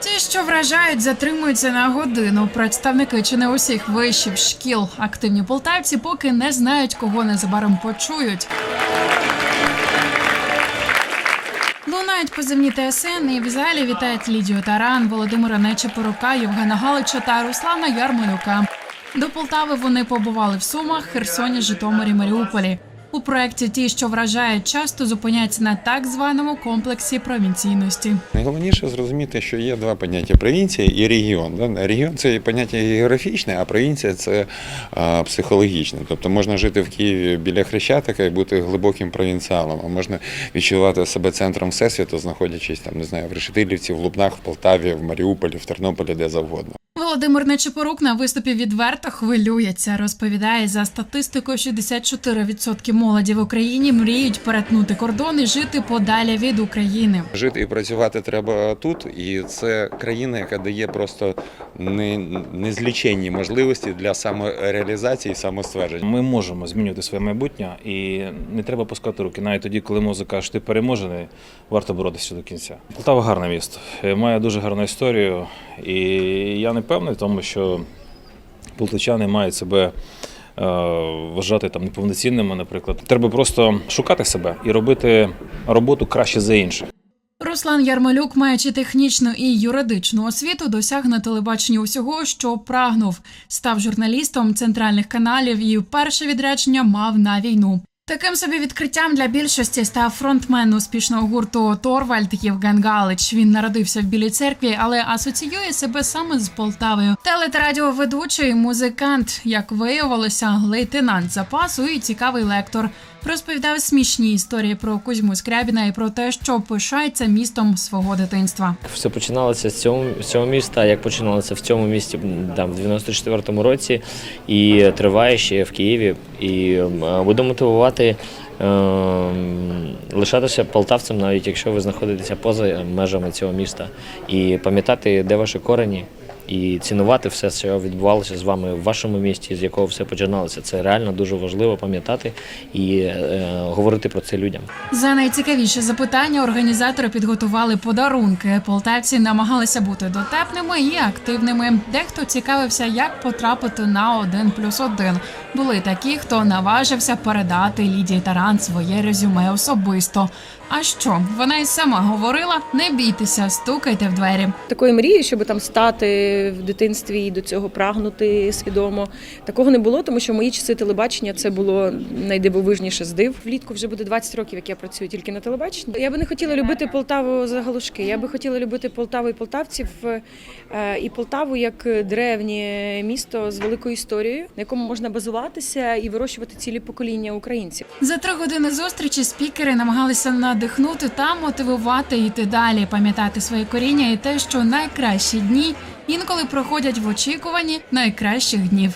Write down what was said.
Ті, що вражають, затримуються на годину. Представники чи не усіх вишів шкіл активні полтавці поки не знають, кого незабаром почують. Лунають позивні ТСН і в залі вітають Лідію Таран, Володимира Нечепорука, Євгена Галича та Руслана Ярмолюка. До Полтави вони побували в Сумах, Херсоні, Житомирі, Маріуполі. У проєкті ті, що вражають, часто зупиняються на так званому комплексі провінційності. Найголовніше зрозуміти, що є два поняття провінція і регіон. Регіон це поняття географічне, а провінція це психологічне. Тобто можна жити в Києві біля Хрещатика і бути глибоким провінціалом, а можна відчувати себе центром всесвіту, знаходячись там, не знаю, в Решетилівці, в Лубнах, в Полтаві, в Маріуполі, в Тернополі, де завгодно. Володимир Нечепорук на виступі відверто хвилюється. Розповідає за статистикою, 64% молоді в Україні мріють перетнути кордон і жити подалі від України. Жити і працювати треба тут, і це країна, яка дає просто незліченні можливості для самореалізації і самоствердження. Ми можемо змінювати своє майбутнє, і не треба пускати руки. Навіть тоді, коли музика каже, що ти переможений, варто боротися до кінця. Полтава гарне місто, має дуже гарну історію, і я не певний в тому, що полтавчани мають себе. е, Вважати там неповноцінними, наприклад, треба просто шукати себе і робити роботу краще за інших. Руслан Ярмолюк, маючи технічну і юридичну освіту, досяг на телебаченні усього, що прагнув. Став журналістом центральних каналів і перше відрядження мав на війну. Таким собі відкриттям для більшості став фронтмен успішного гурту Торвальд Євген Галич. Він народився в Білій церкві, але асоціює себе саме з Полтавою. Теле та радіоведучий, музикант, як виявилося, лейтенант запасу і цікавий лектор. Розповідав смішні історії про Кузьму Скрябіна і про те, що пишається містом свого дитинства. Все починалося з цього, з цього міста, як починалося в цьому місті там, в 94-му році і триває ще в Києві. І ем, буду мотивувати ем, лишатися полтавцем, навіть якщо ви знаходитеся поза межами цього міста, і пам'ятати, де ваші корені. І цінувати все, що відбувалося з вами в вашому місті, з якого все починалося. Це реально дуже важливо пам'ятати і е, говорити про це людям. За найцікавіше запитання організатори підготували подарунки. Полтавці намагалися бути дотепними і активними. Дехто цікавився, як потрапити на один плюс один. Були такі, хто наважився передати Лідії Таран своє резюме особисто. А що вона й сама говорила: не бійтеся, стукайте в двері. Такої мрії, щоб там стати в дитинстві і до цього прагнути свідомо. Такого не було, тому що мої часи телебачення це було найдивовижніше з див. Влітку вже буде 20 років, як я працюю тільки на телебаченні. Я би не хотіла любити Полтаву за галушки. Я би хотіла любити Полтаву і полтавців е, і Полтаву як древнє місто з великою історією, на якому можна базуватися і вирощувати цілі покоління українців. За три години зустрічі спікери намагалися надихнути та мотивувати йти далі, пам'ятати свої коріння і те, що найкращі дні інколи проходять в очікуванні найкращих днів.